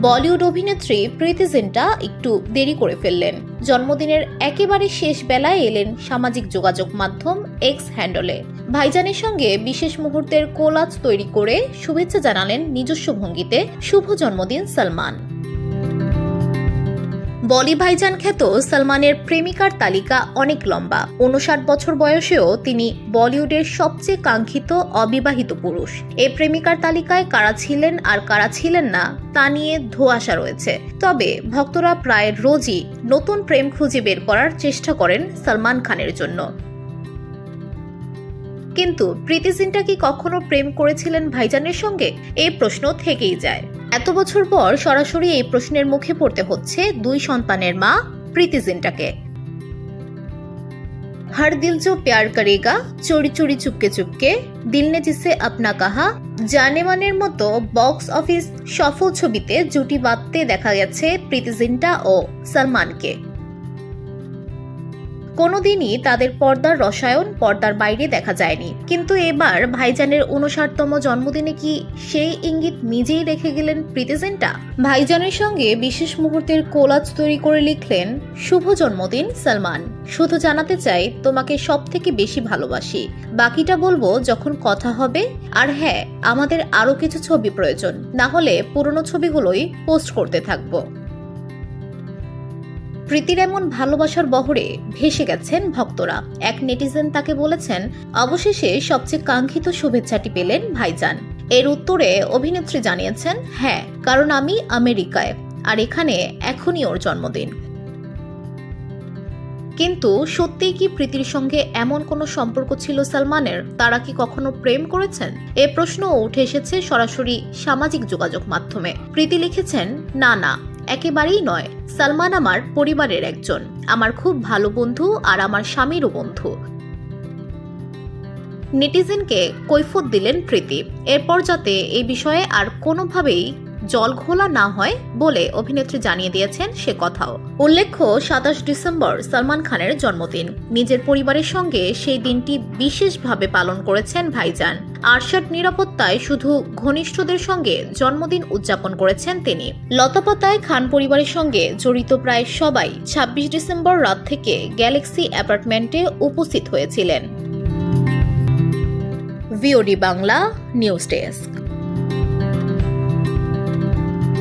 বলিউড অভিনেত্রী প্রীতি জিন্টা একটু দেরি করে ফেললেন। জন্মদিনের একেবারে শেষ বেলায় এলেন সামাজিক যোগাযোগ মাধ্যম এক্স হ্যান্ডলে ভাইজানের সঙ্গে বিশেষ মুহূর্তের কোলাজ তৈরি করে শুভেচ্ছা জানালেন নিজস্ব ভঙ্গিতে শুভ জন্মদিন সালমান। বলি ভাইজান খ্যাত সালমানের প্রেমিকার তালিকা অনেক লম্বা। উনষাট বছর বয়সেও তিনি বলিউডের সবচেয়ে কাঙ্ক্ষিত অবিবাহিত পুরুষ। এ প্রেমিকার তালিকায় কারা ছিলেন আর কারা ছিলেন না, তা নিয়ে ধোঁয়াশা রয়েছে। তবে ভক্তরা প্রায় রোজই নতুন প্রেম খুঁজে বের করার চেষ্টা করেন সালমান খানের জন্য। কিন্তু প্রীতি জিন্টা কি কখনো প্রেম করেছিলেন ভাইজানের সঙ্গে? এই প্রশ্ন থেকেই যায়। এত বছর পর সরাসরি এই প্রশ্নের মুখে পড়তে হচ্ছে দুই সন্তানের মা, প্রীতি জিন্টাকে। হর দিল জো প্যার করেগা, চোরি চোরি চুপকে চুপকে, দিল নে জিসে আপনা কাহা। জানেমানের মতো বক্স অফিস, সফল ছবিতে জুটি বাঁধতে দেখা গেছে প্রীতি জিন্টা ও সালমানকে। কোনোদিনই তাদের পর্দার রসায়ন পর্দার বাইরে দেখা যায়নি। কিন্তু এবার ভাইজানের উনষাটতম জন্মদিনে কি সেই ইঙ্গিত নিজেই রেখে গেলেন প্রীতিজেন্টা? ভাইজানের সঙ্গে বিশেষ মুহূর্তের কোলাজ তৈরি করে লিখলেন, শুভ জন্মদিন, সালমান। শুধু জানাতে চাই, তোমাকে সব থেকে বেশি ভালোবাসি। বাকিটা বলব যখন কথা হবে। আর হ্যাঁ আমাদের আরও কিছু ছবি প্রয়োজন। না হলে পুরনো ছবিগুলোই পোস্ট করতে থাকব। প্রীতির এমন ভালোবাসার বহরে ভেসে গেছেন ভক্তরা। এক নেটিজেন তাকে বলেছেন, অবশেষে সবচেয়ে কাঙ্ক্ষিত শুভেচ্ছাটি পেলেন ভাইজান। এর উত্তরে অভিনেত্রী জানিয়েছেন হ্যাঁ কারণ আমি আমেরিকায়, আর এখানে এখনই ওর জন্মদিন। কিন্তু সত্যিই কি প্রীতির সঙ্গে এমন কোনো সম্পর্ক ছিল সালমানের, তারা কি কখনো প্রেম করেছেন? এ প্রশ্নও উঠে এসেছে সরাসরি সামাজিক যোগাযোগ মাধ্যমে। প্রীতি লিখেছেন, না না একেবারেই নয়, সালমান আমার পরিবারের একজন, আমার খুব ভালো বন্ধু আর আমার স্বামীরও বন্ধু। নেটিজেনকে কৈফত দিলেন প্রীতি। এরপর যাতে এই বিষয়ে আর কোনোভাবেই জল ঘোলা না হয় বলে অভিনেত্রী জানিয়ে দিয়েছেন সে কথাও। উল্লেখ্য, সাতাশ ডিসেম্বর সালমান খানের জন্মদিন। নিজের পরিবারের সঙ্গে সেই দিনটি বিশেষভাবে পালন করেছেন ভাইজান। আরশাদ নিরাপত্তায় শুধু ঘনিষ্ঠদের সঙ্গে জন্মদিন উদযাপন করেছেন তিনি। লতাপাতায় খান পরিবারের সঙ্গে জড়িত প্রায় সবাই ছাব্বিশ ডিসেম্বর রাত থেকে গ্যালাক্সি অ্যাপার্টমেন্টে উপস্থিত হয়েছিলেন। VOD Bangla, news desk.